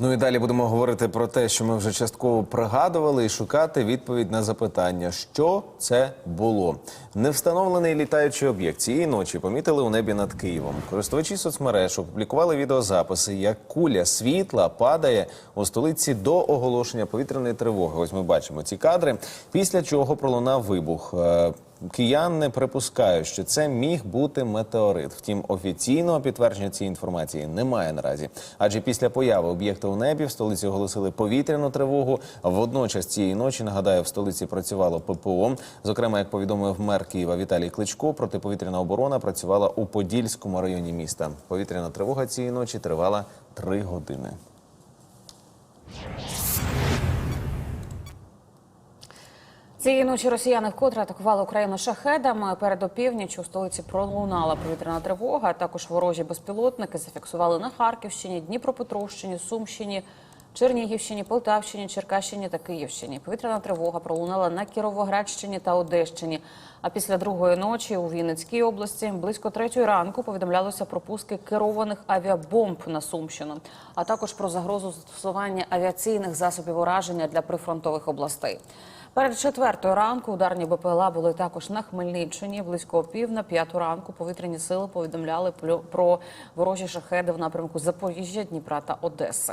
Ну і далі будемо говорити про те, що ми вже частково пригадували, і шукати відповідь на запитання, що це було. Невстановлений літаючий об'єкт цієї ночі помітили у небі над Києвом. Користувачі соцмереж опублікували відеозаписи, як куля світла падає у столиці до оголошення повітряної тривоги. Ось ми бачимо ці кадри. Після чого пролунав вибух. Киян не припускають, що це міг бути метеорит. Втім, офіційного підтвердження цієї інформації немає наразі. Адже після появи об'єкта у небі в столиці оголосили повітряну тривогу. Водночас цієї ночі нагадаю, в столиці працювало ППО. Зокрема, як повідомив мер Києва Віталій Кличко, протиповітряна оборона працювала у Подільському районі міста. Повітряна тривога цієї ночі тривала три години. Цієї ночі росіяни вкотре атакували Україну шахедами. Перед опівніч у столиці пролунала повітряна тривога. Також ворожі безпілотники зафіксували на Харківщині, Дніпропетровщині, Сумщині, Чернігівщині, Полтавщині, Черкащині та Київщині. Повітряна тривога пролунала на Кіровоградщині та Одещині. А після другої ночі у Вінницькій області близько третьої ранку повідомлялося про пуски керованих авіабомб на Сумщину, а також про загрозу застосування авіаційних засобів ураження для прифронтових областей. Перед четвертою ранку ударні БПЛА були також на Хмельниччині. Близько пів на п'яту ранку повітряні сили повідомляли про ворожі шахеди в напрямку Запоріжжя, Дніпра та Одеси.